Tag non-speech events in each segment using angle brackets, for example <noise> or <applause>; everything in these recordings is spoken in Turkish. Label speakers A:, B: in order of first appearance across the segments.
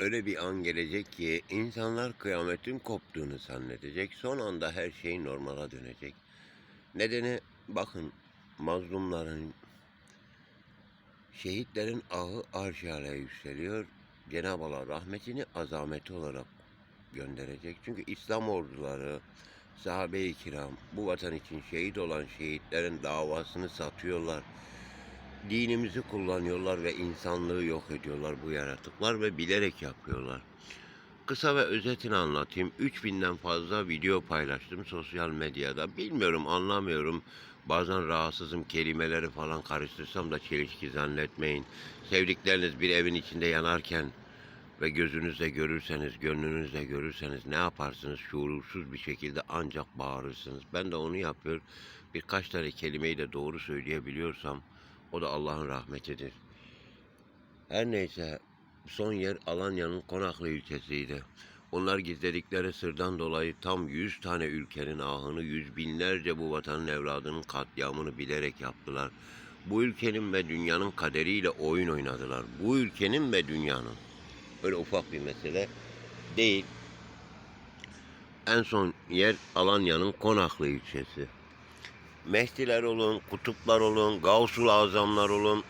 A: Öyle bir an gelecek ki insanlar kıyametin koptuğunu zannedecek. Son anda her şey normala dönecek. Nedeni bakın mazlumların, şehitlerin ahı arşale yükseliyor. Cenab-ı Allah rahmetini azameti olarak gönderecek. Çünkü İslam orduları, sahabe-i kiram bu vatan için şehit olan şehitlerin davasını satıyorlar. Dinimizi kullanıyorlar ve insanlığı yok ediyorlar bu yaratıklar ve bilerek yapıyorlar. Kısa ve özetini anlatayım. 3000'den fazla video paylaştım sosyal medyada. Bilmiyorum, anlamıyorum. Bazen rahatsızım kelimeleri falan karıştırsam da çelişki zannetmeyin. Sevdikleriniz bir evin içinde yanarken ve gözünüzle görürseniz, gönlünüzle görürseniz ne yaparsınız? Şuursuz bir şekilde ancak bağırırsınız. Ben de onu yapıyor. Birkaç tane kelimeyi de doğru söyleyebiliyorsam o da Allah'ın rahmetidir. Her neyse son yer Alanya'nın Konaklı ilçesiydi. Onlar gizledikleri sırdan dolayı tam 100 tane ülkenin ahını, yüz binlerce bu vatanın evladının katliamını bilerek yaptılar. Bu ülkenin ve dünyanın kaderiyle oyun oynadılar. Bu ülkenin ve dünyanın. Öyle ufak bir mesele değil. En son yer Alanya'nın Konaklı ilçesi. Mehdiler olun, kutuplar olun, Gavsul Azamlar olun,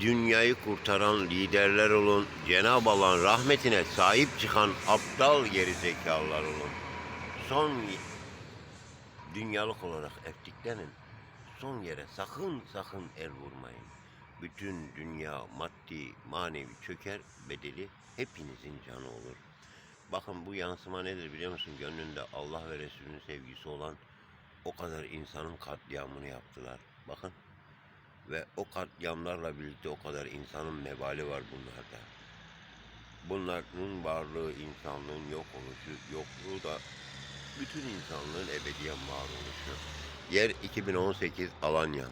A: dünyayı kurtaran liderler olun, Cenab-ı Allah'ın rahmetine sahip çıkan aptal gerizekalılar olun. Son dünyalık olarak ettiklerin son yere sakın sakın el vurmayın. Bütün dünya maddi, manevi çöker, bedeli hepinizin canı olur. Bakın bu yansıma nedir biliyor musun? Gönlünde Allah ve Resulünün sevgisi olan o kadar insanın katliamını yaptılar. Bakın. Ve o katliamlarla birlikte o kadar insanın mebali var bunlarda. Bunların varlığı, insanlığın yok oluşu, yokluğu da bütün insanlığın ebediyen var oluşu. Yer 2018 Alanya.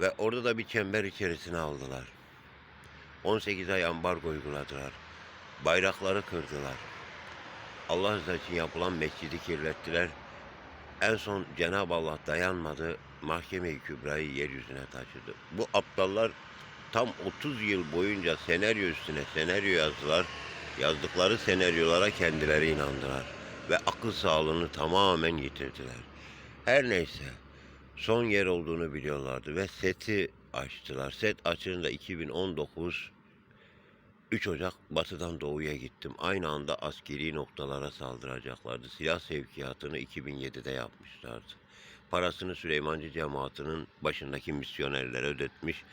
A: Ve orada da bir çember içerisine aldılar. 18 ay ambargo uyguladılar. Bayrakları kırdılar. Allah için yapılan mescidi kirlettiler. En son Cenab-ı Allah dayanmadı, mahkeme-i kübrayı yeryüzüne taşıdı. Bu aptallar tam 30 yıl boyunca senaryo üstüne senaryo yazdılar. Yazdıkları senaryolara kendileri inandılar. Ve akıl sağlığını tamamen yitirdiler. Her neyse, son yer olduğunu biliyorlardı ve seti açtılar. Set açılınca 2019 3 Ocak batıdan doğuya gittim. Aynı anda askeri noktalara saldıracaklardı. Silah sevkiyatını 2007'de yapmışlardı. Parasını Süleymancı cemaatinin başındaki misyonerlere ödetmiş.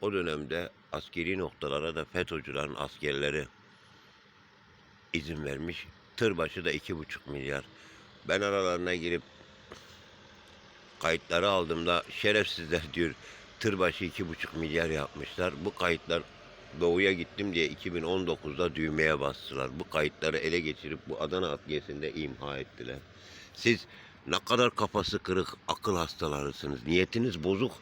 A: O dönemde askeri noktalara da FETÖ'cülerin askerleri izin vermiş. Tır başı da 2,5 milyar. Ben aralarına girip kayıtları aldığımda şerefsizler diyor tır başı 2,5 milyar yapmışlar. Bu kayıtlar doğuya gittim diye 2019'da düğmeye bastılar. Bu kayıtları ele geçirip bu Adana Adliyesi'nde imha ettiler. Siz ne kadar kafası kırık akıl hastalarısınız. Niyetiniz bozuk.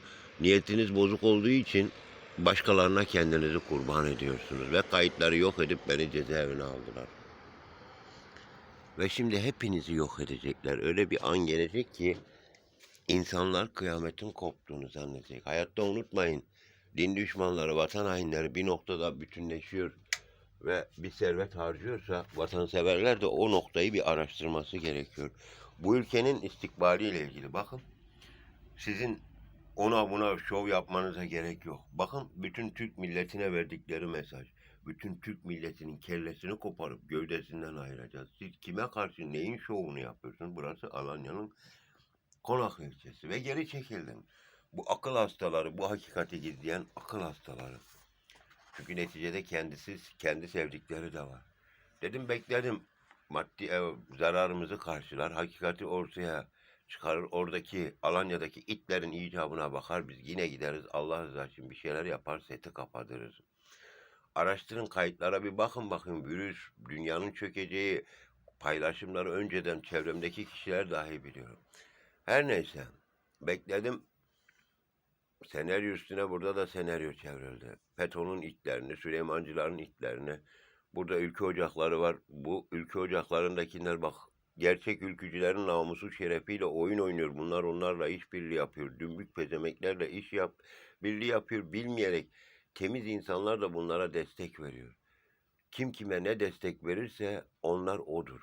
A: Niyetiniz bozuk olduğu için başkalarına kendinizi kurban ediyorsunuz. Ve kayıtları yok edip beni cezaevine aldılar. Ve şimdi hepinizi yok edecekler. Öyle bir an gelecek ki insanlar kıyametin koptuğunu zannedecek. Hayatta unutmayın din düşmanları, vatan hainleri bir noktada bütünleşiyor ve bir servet harcıyorsa vatanseverler de o noktayı bir araştırması gerekiyor. Bu ülkenin istikbaliyle ilgili bakın. Sizin ona buna şov yapmanıza gerek yok. Bakın bütün Türk milletine verdikleri mesaj. Bütün Türk milletinin kellesini koparıp gövdesinden ayıracağız. Siz kime karşı neyin şovunu yapıyorsunuz? Burası Alanya'nın Konak ilçesi ve geri çekildim. Bu akıl hastaları, bu hakikati gizleyen akıl hastaları. Çünkü neticede kendisi, kendi sevdikleri de var. Dedim bekledim. Maddi ev, zararımızı karşılar. Hakikati ortaya çıkarır. Oradaki Alanya'daki itlerin icabına bakar. Biz yine gideriz. Allah rızası için bir şeyler yapar. Seti kapatırız. Araştırın kayıtlara bir bakın bakın. Virüs, dünyanın çökeceği paylaşımları önceden çevremdeki kişiler dahi biliyor. Her neyse. Bekledim senaryo üstüne burada da senaryo çevrildi. FETÖ'nün itlerini, Süleymancıların itlerini. Burada ülke ocakları var. Bu ülke ocaklarındakiler bak gerçek ülkücülerin namusu şerefiyle oyun oynuyor. Bunlar onlarla işbirliği yapıyor. Dümbük pezemeklerle iş yap, birliği yapıyor bilmeyerek. temiz insanlar da bunlara destek veriyor. Kim kime ne destek verirse onlar odur.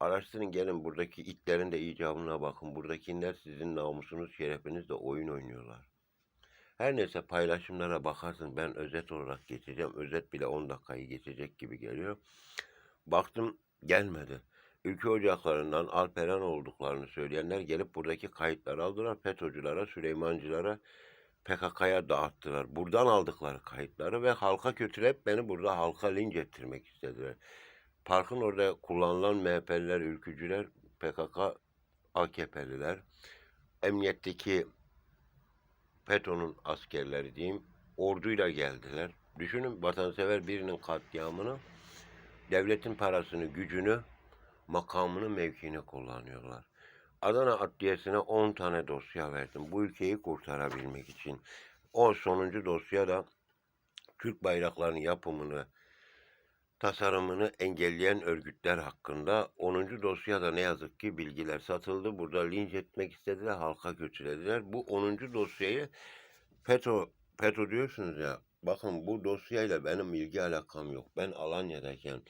A: Araştırın gelin buradaki itlerin de icabına bakın. Buradakiler sizin namusunuz, şerefinizle oyun oynuyorlar. Her neyse paylaşımlara bakarsın. Ben özet olarak geçeceğim. Özet bile 10 dakikayı geçecek gibi geliyor. Baktım gelmedi. Ülke ocaklarından Alperen olduklarını söyleyenler gelip buradaki kayıtları aldılar. FETÖ'cülere, Süleymancılara, PKK'ya dağıttılar. Buradan aldıkları kayıtları ve halka kötüleyip beni burada halka linç ettirmek istediler. Parkın orada kullanılan MHP'liler, ülkücüler, PKK, AKP'liler, emniyetteki FETÖ'nün askerleri diyeyim, orduyla geldiler. Düşünün vatansever birinin katliamını, devletin parasını, gücünü, makamını, mevkini kullanıyorlar. Adana Adliyesi'ne 10 tane dosya verdim. Bu ülkeyi kurtarabilmek için. O sonuncu dosya da Türk bayraklarının yapımını, tasarımını engelleyen örgütler hakkında. 10. dosyada ne yazık ki bilgiler satıldı. Burada linç etmek istediler, halka kötülediler. Bu 10. dosyayı FETÖ, FETÖ diyorsunuz ya, bakın bu dosyayla benim ilgi alakam yok. Ben Alanya'dayken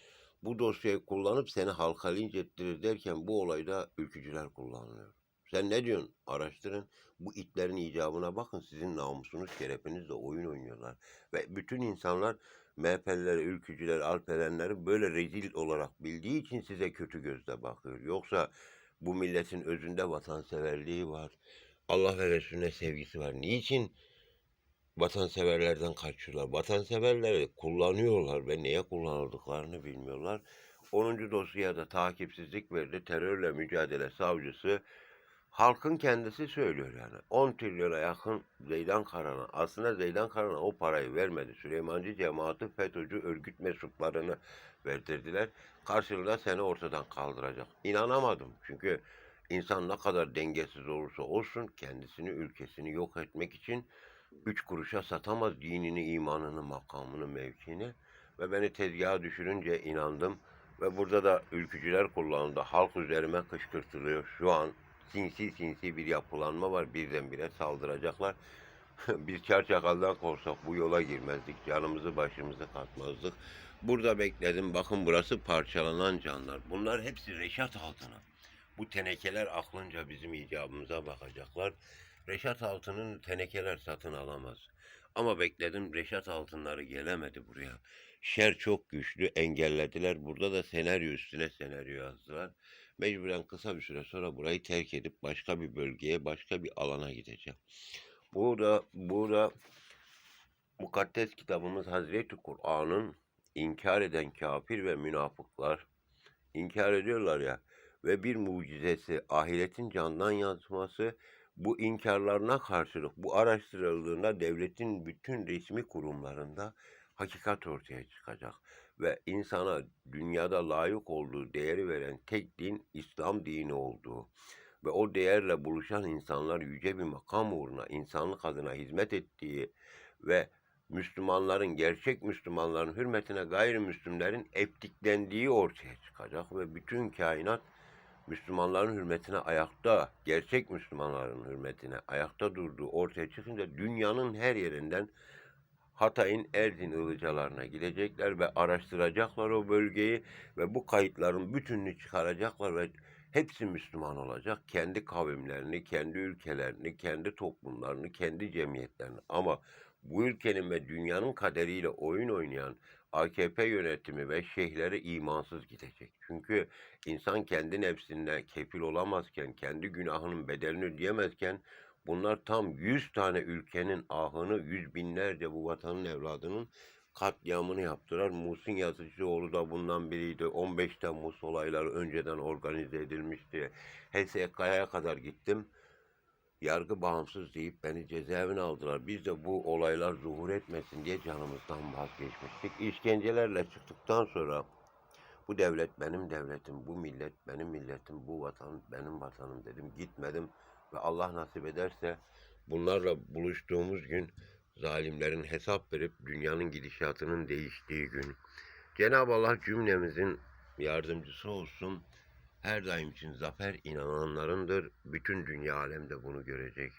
A: bu dosyayı kullanıp seni halka linç ettirir derken bu olayda ülkücüler kullanılıyor. Sen ne diyorsun? Araştırın. Bu itlerin icabına bakın. Sizin namusunuz, şerefinizle oyun oynuyorlar. Ve bütün insanlar MHP'lileri, ülkücüleri, alperenleri böyle rezil olarak bildiği için size kötü gözle bakıyor. Yoksa bu milletin özünde vatanseverliği var. Allah ve Resulüne sevgisi var. Niçin vatanseverlerden kaçıyorlar? Vatanseverleri kullanıyorlar ve neye kullanıldıklarını bilmiyorlar. 10. dosyada takipsizlik verdi. Terörle mücadele savcısı halkın kendisi söylüyor yani. 10 trilyona yakın Zeydan Karan'a. Aslında Zeydan Karan'a o parayı vermedi. Süleymancı cemaati FETÖ'cü örgüt mensuplarını verdirdiler. Karşılığında seni ortadan kaldıracak. İnanamadım. Çünkü insan ne kadar dengesiz olursa olsun kendisini, ülkesini yok etmek için üç kuruşa satamaz dinini, imanını, makamını, mevkini. Ve beni tezgaha düşürünce inandım. Ve burada da ülkücüler kullanıldı. Halk üzerime kışkırtılıyor. Şu an sinsi sinsi bir yapılanma var. Birdenbire saldıracaklar. <laughs> Biz çarçakaldan korksak bu yola girmezdik. Canımızı başımızı katmazdık. Burada bekledim. Bakın burası parçalanan canlar. Bunlar hepsi Reşat altına. Bu tenekeler aklınca bizim icabımıza bakacaklar. Reşat Altın'ın tenekeler satın alamaz. Ama bekledim Reşat Altınları gelemedi buraya. Şer çok güçlü engellediler. Burada da senaryo üstüne senaryo yazdılar. Mecburen kısa bir süre sonra burayı terk edip başka bir bölgeye, başka bir alana gideceğim. Burada, burada mukaddes kitabımız Hazreti Kur'an'ın inkar eden kafir ve münafıklar inkar ediyorlar ya ve bir mucizesi ahiretin candan yansıması bu inkarlarına karşılık bu araştırıldığında devletin bütün resmi kurumlarında hakikat ortaya çıkacak ve insana dünyada layık olduğu değeri veren tek din İslam dini olduğu ve o değerle buluşan insanlar yüce bir makam uğruna insanlık adına hizmet ettiği ve Müslümanların, gerçek Müslümanların hürmetine gayrimüslimlerin eptiklendiği ortaya çıkacak ve bütün kainat Müslümanların hürmetine ayakta, gerçek Müslümanların hürmetine ayakta durduğu ortaya çıkınca dünyanın her yerinden Hatay'ın Erzin ılıcalarına gidecekler ve araştıracaklar o bölgeyi ve bu kayıtların bütününü çıkaracaklar ve hepsi Müslüman olacak. Kendi kavimlerini, kendi ülkelerini, kendi toplumlarını, kendi cemiyetlerini. Ama bu ülkenin ve dünyanın kaderiyle oyun oynayan AKP yönetimi ve şeyhleri imansız gidecek. Çünkü insan kendi nefsine kefil olamazken, kendi günahının bedelini ödeyemezken bunlar tam 100 tane ülkenin ahını, yüz binlerce bu vatanın evladının katliamını yaptılar. Muhsin Yazıcıoğlu da bundan biriydi. 15 Temmuz olayları önceden organize edilmişti. HSK'ya kadar gittim. Yargı bağımsız deyip beni cezaevine aldılar. Biz de bu olaylar zuhur etmesin diye canımızdan vazgeçmiştik. İşkencelerle çıktıktan sonra bu devlet benim devletim, bu millet benim milletim, bu vatan benim vatanım dedim. Gitmedim ve Allah nasip ederse bunlarla buluştuğumuz gün zalimlerin hesap verip dünyanın gidişatının değiştiği gün. Cenab-ı Allah cümlemizin yardımcısı olsun. Her daim için zafer inananlarındır. Bütün dünya alemde bunu görecek.